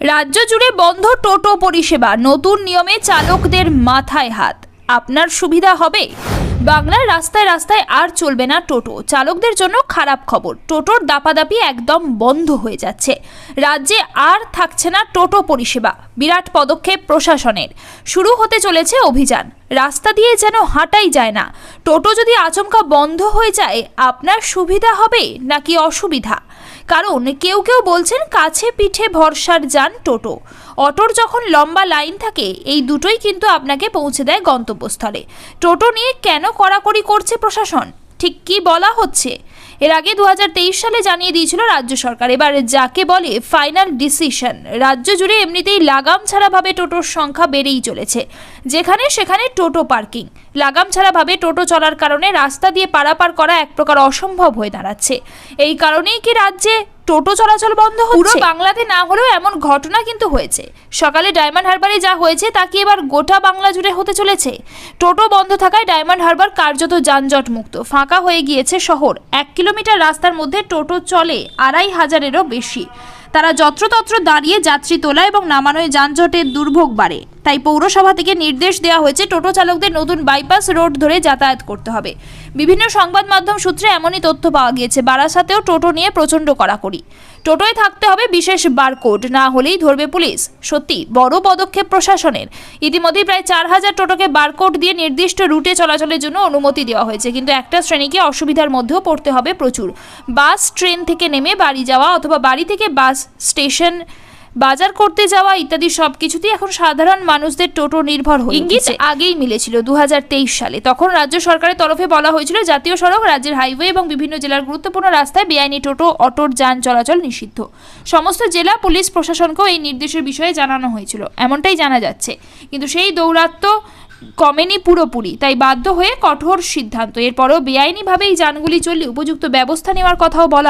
রাজ্য জুড়ে বন্ধ টোটো পরিষেবা। নতুন নিয়মে চালকদের মাথায় হাত। আপনার সুবিধা হবে? বাংলার রাস্তায় রাস্তায় আর চলবে না টোটো। চালকদের জন্য খারাপ খবর। টোটোর দাপাদাপি একদম বন্ধ হয়ে যাচ্ছে। রাজ্যে আর থাকছে না টোটো পরিষেবা। বিরাট পদক্ষেপ প্রশাসনের। শুরু হতে চলেছে অভিযান। রাস্তা দিয়ে যেন হাঁটাই যায় না। টোটো যদি আচমকা বন্ধ হয়ে যায়, আপনার সুবিধা হবে নাকি অসুবিধা? কারণ কেউ কেউ বলছেন কাছে পিঠে ভরসার যান টোটো। অটোর যখন লম্বা লাইন থাকে, এই দুটোই কিন্তু আপনাকে পৌঁছে দেয় গন্তব্যস্থলে। টোটো নিয়ে কেন কড়াকড়ি করছে প্রশাসন? ঠিক কি বলা হচ্ছে? এর আগে দু হাজার তেইশ সালে জানিয়ে দিয়েছিল রাজ্য সরকার। এবার যাকে বলে ফাইনাল ডিসিশন রাজ্য জুড়ে এমনিতেই লাগাম ছাড়াভাবে টোটোর সংখ্যা বেড়েই চলেছে। যেখানে সেখানে টোটো পার্কিং, লাগাম ছাড়াভাবে টোটো চলার কারণে রাস্তা দিয়ে পারাপার করা এক প্রকার অসম্ভব হয়ে দাঁড়াচ্ছে। এই কারণেই কি রাজ্যে টোটো চলাচল বন্ধ হচ্ছে। পুরো বাংলাতে না হলেও এমন ঘটনা কিন্তু হয়েছে। সকালে ডায়মন্ড হারবারে যা হয়েছে, তা কি এবার গোটা বাংলা জুড়ে হতে চলেছে? টোটো বন্ধ থাকায় ডায়মন্ড হারবার কার্যত যানজট মুক্ত ফাঁকা হয়ে গিয়েছে শহর। এক কিলোমিটার রাস্তার মধ্যে টোটো চলে আড়াই হাজারেরও বেশি। তারা যত্রতত্র দাঁড়িয়ে যাত্রী তোলা এবং নামানোয় যানজটের দুর্ভোগ বাড়ে। তাই পৌরসভা থেকে নির্দেশ দেওয়া হয়েছে টোটো চালকদের নতুন বাইপাস রোড ধরে যাতায়াত করতে হবে। বিভিন্ন সংবাদ মাধ্যম সূত্রে এমনই তথ্য পাওয়া গিয়েছে, বারাসাতেও টোটো নিয়ে প্রচণ্ড কড়াকড়ি। টোটোয় থাকতে হবে বিশেষ বারকোড, না হলেই ধরবে পুলিশ। সত্যি, বড় পদক্ষেপ প্রশাসনের। ইতিমধ্যেই প্রায় চার হাজার টোটোকে বারকোড দিয়ে নির্দিষ্ট রুটে চলাচলের জন্য অনুমতি দেওয়া হয়েছে। কিন্তু একটা শ্রেণীকে অসুবিধার মধ্যেও পড়তে হবে প্রচুর। বাস, ট্রেন থেকে নেমে বাড়ি যাওয়া অথবা বাড়ি থেকে বাস স্টেশন বাজার করতে যাওয়া ইত্যাদি সবকিছুতেই এখন সাধারণ মানুষদের টোটো নির্ভর হয়ে ইঙ্গিত আগেই মিলেছিল দু হাজার তেইশ সালে। তখন রাজ্য সরকারের তরফে বলা হয়েছিল জাতীয় সড়ক রাজ্যের হাইওয়ে এবং বিভিন্ন জেলার গুরুত্বপূর্ণ রাস্তায় বেআইনি টোটো অটোর যান চলাচল নিষিদ্ধ। সমস্ত জেলা পুলিশ প্রশাসনকেও এই নির্দেশের বিষয়ে জানানো হয়েছিল। এমনটাই জানা যাচ্ছে। কিন্তু সেই দৌরাত্ম্য কমেনি পুরোপুরি তাই বাধ্য হয়ে কঠোর সিদ্ধান্ত। এরপরও বেআইনিভাবে এই যানগুলি চললে উপযুক্ত ব্যবস্থা নেওয়ার কথাও বলা